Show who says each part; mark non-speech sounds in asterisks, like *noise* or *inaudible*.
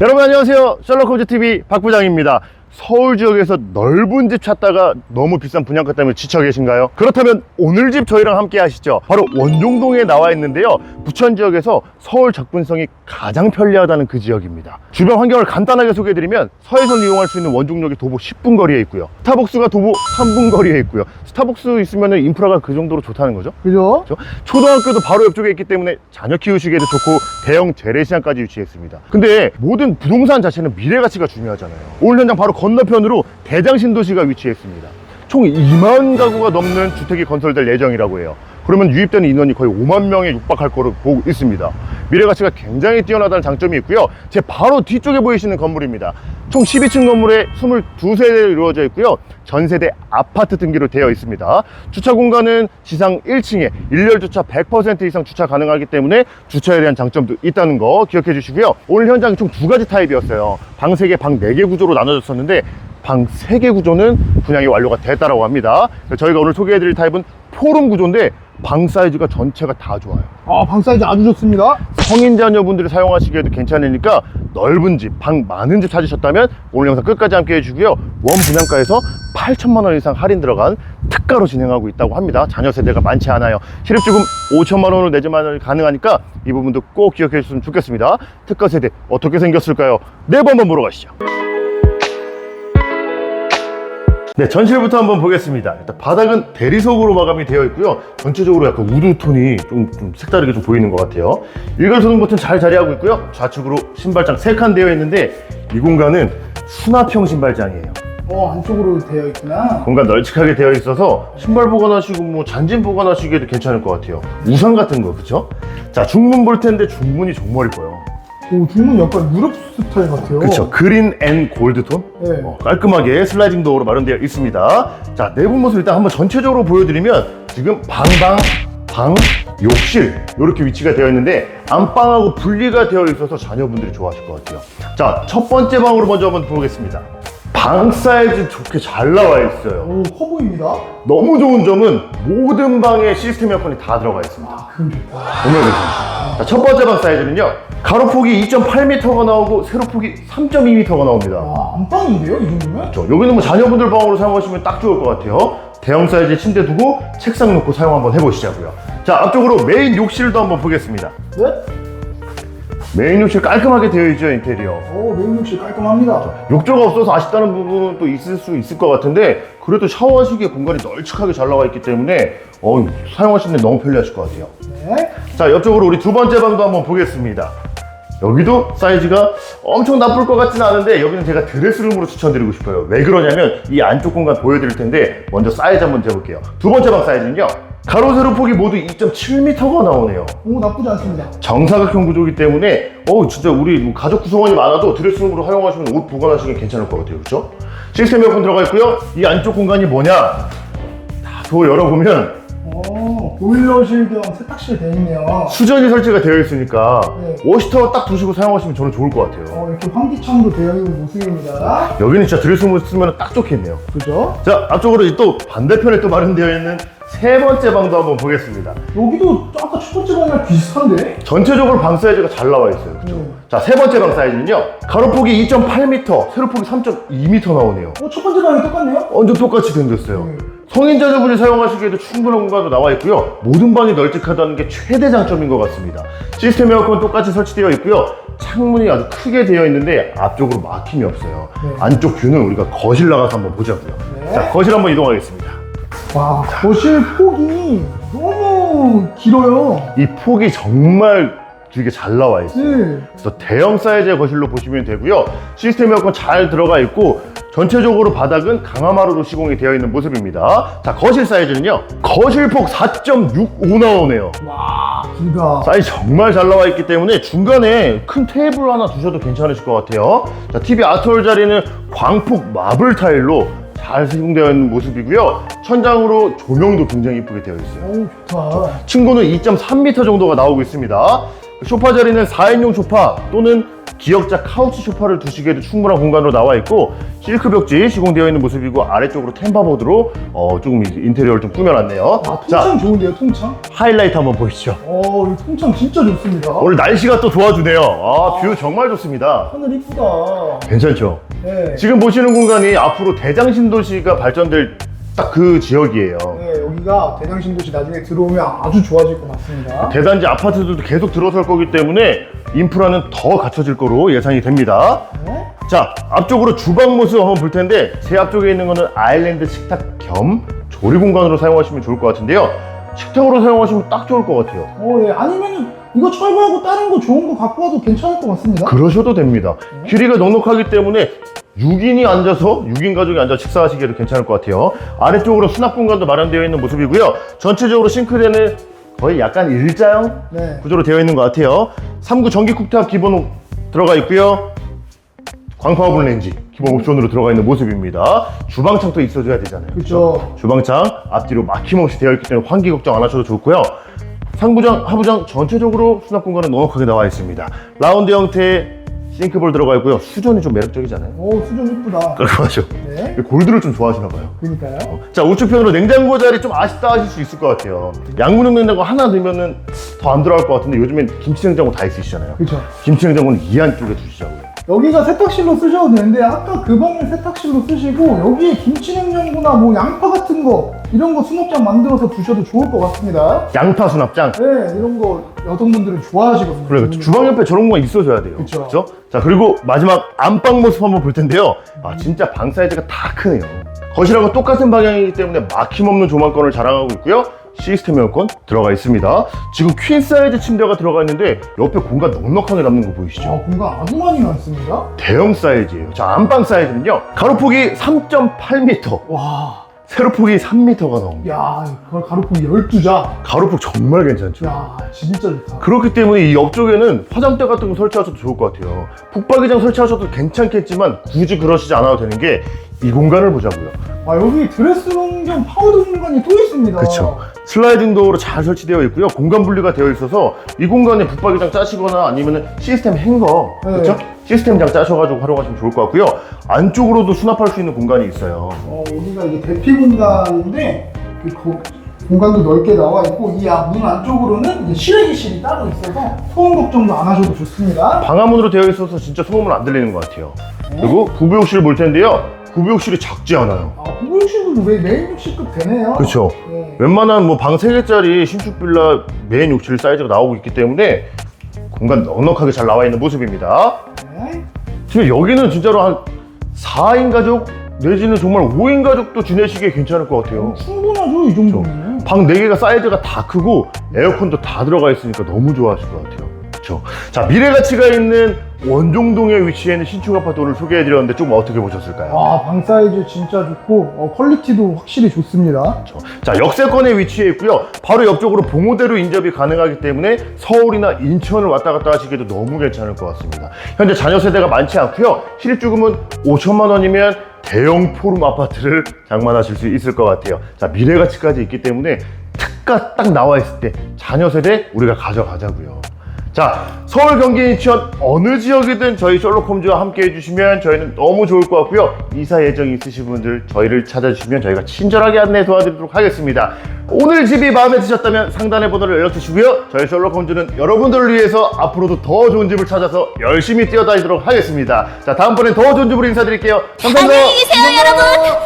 Speaker 1: 여러분 안녕하세요. 셜록홈즈 TV 박 부장입니다. 서울 지역에서 넓은 집 찾다가 너무 비싼 분양가 때문에 지쳐 계신가요? 그렇다면 오늘 집 저희랑 함께 하시죠. 바로 원종동에 나와 있는데요. 부천 지역에서 서울 접근성이 가장 편리하다는 그 지역입니다. 주변 환경을 간단하게 소개해드리면 서해선 이용할 수 있는 원종역이 도보 10분 거리에 있고요. 스타벅스가 도보 3분 거리에 있고요. 스타벅스 있으면 인프라가 그 정도로 좋다는 거죠.
Speaker 2: 그죠?
Speaker 1: 그렇죠? 초등학교도 바로 옆쪽에 있기 때문에 자녀 키우시기에도 좋고 대형 재래시장까지 위치했습니다. 근데 모든 부동산 자체는 미래 가치가 중요하잖아요. 오늘 현장 바로 건너편으로 대장 신도시가 위치했습니다. 총 2만 가구가 넘는 주택이 건설될 예정이라고 해요. 그러면 유입되는 인원이 거의 5만 명에 육박할 거로 보고 있습니다. 미래 가치가 굉장히 뛰어나다는 장점이 있고요. 제 바로 뒤쪽에 보이시는 건물입니다. 총 12층 건물에 22세대로 이루어져 있고요. 전세대 아파트 등기로 되어 있습니다. 주차 공간은 지상 1층에 일렬 주차 100% 이상 주차 가능하기 때문에 주차에 대한 장점도 있다는 거 기억해 주시고요. 오늘 현장이 총 두 가지 타입이었어요. 방 3개, 방 4개 구조로 나눠졌었는데 방 3개 구조는 분양이 완료가 됐다라고 합니다. 저희가 오늘 소개해 드릴 타입은 포룸 구조인데 방 사이즈가 전체가 다 좋아요.
Speaker 2: 아, 방 사이즈 아주 좋습니다.
Speaker 1: 성인 자녀분들이 사용하시기에도 괜찮으니까 넓은 집, 방 많은 집 찾으셨다면 오늘 영상 끝까지 함께 해주고요. 원 분양가에서 8천만 원 이상 할인 들어간 특가로 진행하고 있다고 합니다. 자녀 세대가 많지 않아요. 실입주금 5천만 원을 내지만 가능하니까 이 부분도 꼭 기억해 주셨으면 좋겠습니다. 특가 세대 어떻게 생겼을까요? 네번 한번 보러 가시죠. 네, 전실부터 한번 보겠습니다. 일단 바닥은 대리석으로 마감이 되어 있고요. 전체적으로 약간 우드 톤이 좀, 좀 색다르게 좀 보이는 것 같아요. 일괄 소등 버튼 잘 자리하고 있고요. 좌측으로 신발장 3칸 되어 있는데 이 공간은 수납형 신발장이에요.
Speaker 2: 어, 안쪽으로 되어 있구나.
Speaker 1: 공간 널찍하게 되어 있어서 신발 보관하시고 뭐 잔진 보관하시기에도 괜찮을 것 같아요. 우산 같은 거, 그쵸? 자, 중문 볼 텐데 중문이 정말 이뻐요.
Speaker 2: 오, 중문 약간 유럽 스타일 같아요.
Speaker 1: 그쵸. 그린 앤 골드 톤?
Speaker 2: 네.
Speaker 1: 어, 깔끔하게 슬라이딩 도어로 마련되어 있습니다. 자, 내부 모습 일단 한번 전체적으로 보여드리면 지금 방방, 방, 욕실 이렇게 위치가 되어 있는데 안방하고 분리가 되어 있어서 자녀분들이 좋아하실 것 같아요. 자, 첫 번째 방으로 먼저 한번 보겠습니다. 방 사이즈 좋게 잘 나와 있어요.
Speaker 2: 오, 커 보입니다.
Speaker 1: 너무 좋은 점은 모든 방에 시스템 에어컨이 다 들어가 있습니다.
Speaker 2: 아, 그럼 좋다.
Speaker 1: 정말 괜찮습니다. 자, 첫 번째 방 사이즈는요. 가로폭이 2.8m가 나오고 세로폭이 3.2m가 나옵니다.
Speaker 2: 아, 안방인데요, 이 정도면?
Speaker 1: 그렇죠. 여기는 뭐 자녀분들 방으로 사용하시면 딱 좋을 것 같아요. 대형 사이즈 침대 두고 책상 놓고 사용 한번 해보시자고요. 자, 앞쪽으로 메인 욕실도 한번 보겠습니다.
Speaker 2: 네?
Speaker 1: 메인 욕실 깔끔하게 되어 있죠, 인테리어.
Speaker 2: 오, 메인 욕실 깔끔합니다.
Speaker 1: 욕조가 없어서 아쉽다는 부분은 또 있을 수 있을 것 같은데 그래도 샤워하시기에 공간이 널찍하게 잘 나와 있기 때문에 어, 사용하시는데 너무 편리하실 것 같아요.
Speaker 2: 네.
Speaker 1: 자, 옆쪽으로 우리 두 번째 방도 한번 보겠습니다. 여기도 사이즈가 엄청 나쁠 것 같지는 않은데 여기는 제가 드레스룸으로 추천드리고 싶어요. 왜 그러냐면 이 안쪽 공간 보여드릴 텐데 먼저 사이즈 한번 재볼게요. 두 번째 방 사이즈는요. 가로 세로 폭이 모두 2.7m가 나오네요.
Speaker 2: 오, 나쁘지 않습니다.
Speaker 1: 정사각형 구조이기 때문에 어 진짜 우리 뭐 가족 구성원이 많아도 드레스룸으로 활용하시면 옷 보관하시면 괜찮을 것 같아요. 그렇죠? 시스템 에어컨 들어가 있고요. 이 안쪽 공간이 뭐냐? 다 열어보면
Speaker 2: 오, 보일러실 겸 세탁실 되어 있네요.
Speaker 1: 수전이 설치가 되어 있으니까
Speaker 2: 네.
Speaker 1: 워시터 딱 두시고 사용하시면 저는 좋을 것 같아요.
Speaker 2: 어, 이렇게 환기창도 되어 있는 모습입니다.
Speaker 1: 여기는 진짜 드레스룸 쓰면 딱 좋겠네요.
Speaker 2: 그죠?
Speaker 1: 자, 앞쪽으로 이또 반대편에 또 마련되어 있는 세 번째 방도 한번 보겠습니다.
Speaker 2: 여기도 아까 첫 번째 방이랑 비슷한데?
Speaker 1: 전체적으로 방 사이즈가 잘 나와 있어요. 그죠?
Speaker 2: 음.
Speaker 1: 자, 세 번째 방 사이즈는요. 가로폭이 2.8m, 세로폭이 3.2m 나오네요.
Speaker 2: 어, 첫 번째 방이 똑같네요?
Speaker 1: 완전 똑같이 생겼어요.
Speaker 2: 음.
Speaker 1: 성인 자녀분이 사용하시기에도 충분한 공간도 나와 있고요. 모든 방이 널찍하다는 게 최대 장점인 것 같습니다. 시스템 에어컨 똑같이 설치되어 있고요. 창문이 아주 크게 되어 있는데 앞쪽으로 막힘이 없어요.
Speaker 2: 네.
Speaker 1: 안쪽 뷰는 우리가 거실 나가서 한번 보자고요.
Speaker 2: 네.
Speaker 1: 자, 거실 한번 이동하겠습니다.
Speaker 2: 와, 거실 폭이 너무 길어요.
Speaker 1: 이 폭이 정말 되게 잘 나와 있어요.
Speaker 2: 네.
Speaker 1: 그래서 대형 사이즈의 거실로 보시면 되고요. 시스템 에어컨 잘 들어가 있고 전체적으로 바닥은 강화마루로 시공이 되어 있는 모습입니다. 자, 거실 사이즈는요. 거실 폭 4.65 나오네요.
Speaker 2: 와, 길다.
Speaker 1: 사이즈 정말 잘 나와 있기 때문에 중간에 큰 테이블 하나 두셔도 괜찮으실 것 같아요. 자, TV 아트홀 자리는 광폭 마블 타일로 잘 시공되어 있는 모습이고요. 천장으로 조명도 굉장히 이쁘게 되어 있어요.
Speaker 2: 오, 좋다.
Speaker 1: 층고는 2.3m 정도가 나오고 있습니다. 소파 자리는 4인용 소파 또는 기역자 카우치 소파를 두시기에도 충분한 공간으로 나와 있고 실크 벽지 시공되어 있는 모습이고 아래쪽으로 템바보드로 어, 조금 이- 인테리어를 좀 꾸며놨네요.
Speaker 2: 아, 통창 좋은데요, 통창?
Speaker 1: 하이라이트 한번 보시죠.
Speaker 2: 어, 이 통창 진짜 좋습니다.
Speaker 1: 오늘 날씨가 또 도와주네요. 아, 뷰 정말 좋습니다.
Speaker 2: 하늘 이쁘다.
Speaker 1: 괜찮죠?
Speaker 2: 네.
Speaker 1: 지금 보시는 공간이 앞으로 대장 신도시가 발전될 딱 그 지역이에요.
Speaker 2: 네, 여기가 대장 신도시 나중에 들어오면 아주 좋아질 것 같습니다.
Speaker 1: 대단지 아파트들도 계속 들어설 거기 때문에 인프라는 더 갖춰질 거로 예상이 됩니다.
Speaker 2: 네?
Speaker 1: 자, 앞쪽으로 주방 모습 한번 볼 텐데 제 앞쪽에 있는 거는 아일랜드 식탁 겸 조리 공간으로 사용하시면 좋을 것 같은데요. 식탁으로 사용하시면 딱 좋을 것 같아요.
Speaker 2: 어, 예. 아니면은 이거 철거하고 다른 거 좋은 거 갖고 와도 괜찮을 것 같습니다.
Speaker 1: 그러셔도 됩니다. 길이가 넉넉하기 때문에 6인이 앉아서 6인 가족이 앉아 식사하시기에도 괜찮을 것 같아요. 아래쪽으로 수납 공간도 마련되어 있는 모습이고요. 전체적으로 싱크대는 거의 약간 일자형
Speaker 2: 네.
Speaker 1: 구조로 되어 있는 것 같아요. 3구 전기 쿡탑 기본 들어가 있고요. 광파 오븐 렌지 기본 옵션으로 들어가 있는 모습입니다. 주방창도 있어줘야 되잖아요.
Speaker 2: 그렇죠.
Speaker 1: 주방창 앞뒤로 막힘없이 되어 있기 때문에 환기 걱정 안 하셔도 좋고요. 상부장, 하부장 전체적으로 수납 공간은 넉넉하게 나와 있습니다. 라운드 형태의 싱크볼 들어가 있고요. 수전이 좀 매력적이잖아요.
Speaker 2: 오, 수전 이쁘다. *laughs*
Speaker 1: 깔끔하죠?
Speaker 2: 네.
Speaker 1: 골드를 좀 좋아하시나 봐요.
Speaker 2: 그러니까요.
Speaker 1: 자 우측편으로 냉장고 자리 좀 아쉽다 하실 수 있을 것 같아요. 양문형 냉장고 하나 넣으면은 더 안 들어갈 것 같은데 요즘엔 김치 냉장고 다 있으시잖아요.
Speaker 2: 그렇죠.
Speaker 1: 김치 냉장고는 이 안 쪽에 두시자고요.
Speaker 2: 여기가 세탁실로 쓰셔도 되는데 아까 그 방을 세탁실로 쓰시고 여기에 김치냉장고나 뭐 양파 같은 거 이런 거 수납장 만들어서 두셔도 좋을 것 같습니다.
Speaker 1: 양파 수납장.
Speaker 2: 네, 이런 거 여성분들은 좋아하시거든요.
Speaker 1: 그래, 주방 옆에 저런 거 있어줘야 돼요.
Speaker 2: 그쵸.
Speaker 1: 그렇죠? 자 그리고 마지막 안방 모습 한번 볼 텐데요. 아 진짜 방 사이즈가 다 크네요. 거실하고 똑같은 방향이기 때문에 막힘없는 조망권을 자랑하고 있고요. 시스템 에어컨 들어가 있습니다. 지금 퀸 사이즈 침대가 들어가 있는데 옆에 공간 넉넉하게 남는 거 보이시죠?
Speaker 2: 아, 공간 아주 많이 많습니다.
Speaker 1: 대형 사이즈예요. 자 안방 사이즈는요. 가로폭이 3.8m,
Speaker 2: 와,
Speaker 1: 세로폭이 3m가 나옵니다.
Speaker 2: 야, 그걸 가로폭 12자.
Speaker 1: 가로폭 정말 괜찮죠?
Speaker 2: 야, 진짜 좋다.
Speaker 1: 그렇기 때문에 이 옆쪽에는 화장대 같은 거 설치하셔도 좋을 것 같아요. 북박이장 설치하셔도 괜찮겠지만 굳이 그러시지 않아도 되는 게 이 공간을 보자고요.
Speaker 2: 아, 여기 드레스룸 겸 파우더 공간이 또 있습니다.
Speaker 1: 그쵸. 슬라이딩 도어로 잘 설치되어 있고요. 공간 분리가 되어 있어서 이 공간에 북박이장 짜시거나 아니면 시스템 행거,
Speaker 2: 네.
Speaker 1: 그렇죠? 시스템장 짜셔가지고 활용하시면 좋을 것 같고요. 안쪽으로도 수납할 수 있는 공간이 있어요.
Speaker 2: 어, 여기가 이게 대피 공간인데 이 고- 공간도 넓게 나와 있고 이 문 안쪽으로는 이제 실외기실이 따로 있어서 소음 걱정도 안 하셔도 좋습니다.
Speaker 1: 방화문으로 되어 있어서 진짜 소음은 안 들리는 것 같아요. 그리고 부부욕실 볼 텐데요. 부부욕실이 작지 않아요.
Speaker 2: 아, 부부욕실도 왜 메인 욕실급 되네요.
Speaker 1: 그렇죠.
Speaker 2: 네.
Speaker 1: 웬만한 뭐 방 3개짜리 신축 빌라 메인 욕실 사이즈가 나오고 있기 때문에 공간 넉넉하게 잘 나와 있는 모습입니다.
Speaker 2: 네.
Speaker 1: 지금 여기는 진짜로 한 4인 가족 내지는 정말 5인 가족도 지내시기에 괜찮을 것 같아요.
Speaker 2: 충분하죠 이 정도면.
Speaker 1: 방 4개가 사이즈가 다 크고 에어컨도 다 들어가 있으니까 너무 좋아하실 것 같아요. 그렇죠. 자, 미래 가치가 있는 원종동에 위치해 있는 신축 아파트 오늘 소개해 드렸는데 좀 어떻게 보셨을까요?
Speaker 2: 아, 방 사이즈 진짜 좋고 어, 퀄리티도 확실히 좋습니다.
Speaker 1: 그렇죠. 자, 역세권에 위치해 있고요. 바로 옆쪽으로 봉오대로 인접이 가능하기 때문에 서울이나 인천을 왔다 갔다 하시기도 너무 괜찮을 것 같습니다. 현재 자녀 세대가 많지 않고요. 실입주금은 5천만 원이면 대형 포룸 아파트를 장만하실 수 있을 것 같아요. 자, 미래 가치까지 있기 때문에 특가 딱 나와 있을 때 자녀 세대 우리가 가져가자고요. 자, 서울, 경기, 인천 어느 지역이든 저희 셜록 홈즈와 함께 해주시면 저희는 너무 좋을 것 같고요. 이사 예정이 있으신 분들 저희를 찾아주시면 저희가 친절하게 안내 도와드리도록 하겠습니다. 오늘 집이 마음에 드셨다면 상단의 번호를 연락 주시고요. 저희 셜록 홈즈는 여러분들을 위해서 앞으로도 더 좋은 집을 찾아서 열심히 뛰어다니도록 하겠습니다. 자, 다음번엔 더 좋은 집으로 인사드릴게요. 감사합니다.
Speaker 3: 안녕히 계세요, 여러분.